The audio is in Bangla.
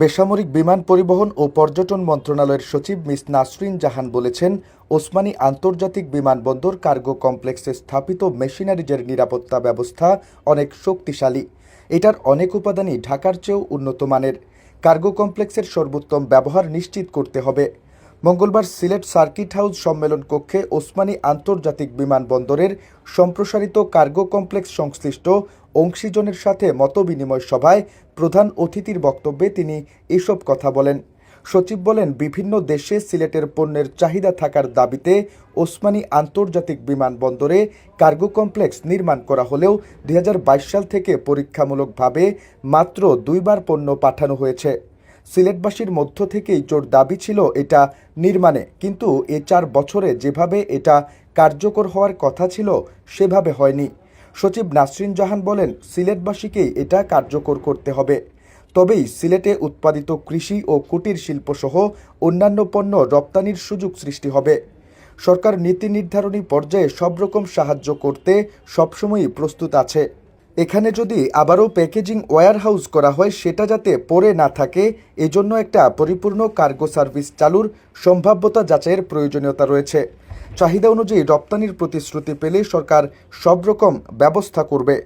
বেসামরিক বিমান পরিবহন ও পর্যটন মন্ত্রণালয়ের সচিব মিস নাসরিন জাহান বলেছেন, ওসমানী আন্তর্জাতিক বিমানবন্দর কার্গো কমপ্লেক্সে স্থাপিত মেশিনারিজের নিরাপত্তা ব্যবস্থা অনেক শক্তিশালী। এটার অনেক উপাদানই ঢাকার চেয়েও উন্নত মানের। কার্গো কমপ্লেক্সের সর্বোত্তম ব্যবহার নিশ্চিত করতে হবে। মঙ্গলবার সিলেট সার্কিট হাউস সম্মেলন কক্ষে ওসমানী আন্তর্জাতিক বিমানবন্দরের সম্প্রসারিত কার্গো কমপ্লেক্স সংশ্লিষ্ট অংশীজনের সাথে মতবিনিময় সভায় প্রধান অতিথির বক্তব্যে তিনি এসব কথা বলেন। সচিব বলেন, বিভিন্ন দেশে সিলেটের পণ্যের চাহিদা থাকার দাবিতে ওসমানী আন্তর্জাতিক বিমানবন্দরে কার্গো কমপ্লেক্স নির্মাণ করা হলেও দুই হাজার বাইশ সাল থেকে পরীক্ষামূলকভাবে মাত্র দুইবার পণ্য পাঠানো হয়েছে। সিলেটবাসীর মধ্য থেকেই জোর দাবি ছিল এটা নির্মাণে, কিন্তু এ চার বছরে যেভাবে এটা কার্যকর হওয়ার কথা ছিল, সেভাবে হয়নি। সচিব নাসরিন জাহান বলেন সিলেটবাসীকেই এটা কার্যকর করতে হবে। তবেই সিলেটে উৎপাদিত কৃষি ও কুটির শিল্পসহ অন্যান্য পণ্য রপ্তানির সুযোগ সৃষ্টি হবে। সরকার নীতি নির্ধারণী পর্যায়ে সব রকম সাহায্য করতে সবসময়ই প্রস্তুত আছে। এখানে যদি আবারও প্যাকেজিং ওয়্যার হাউস করা হয়, সেটা যাতে পরে না থাকে, এজন্য একটা পরিপূর্ণ কার্গো সার্ভিস চালুর সম্ভাব্যতা যাচাইয়ের প্রয়োজনীয়তা রয়েছে। চাহিদা অনুযায়ী রপ্তানির প্রতিশ্রুতি পেলে সরকার সব রকম ব্যবস্থা করবে।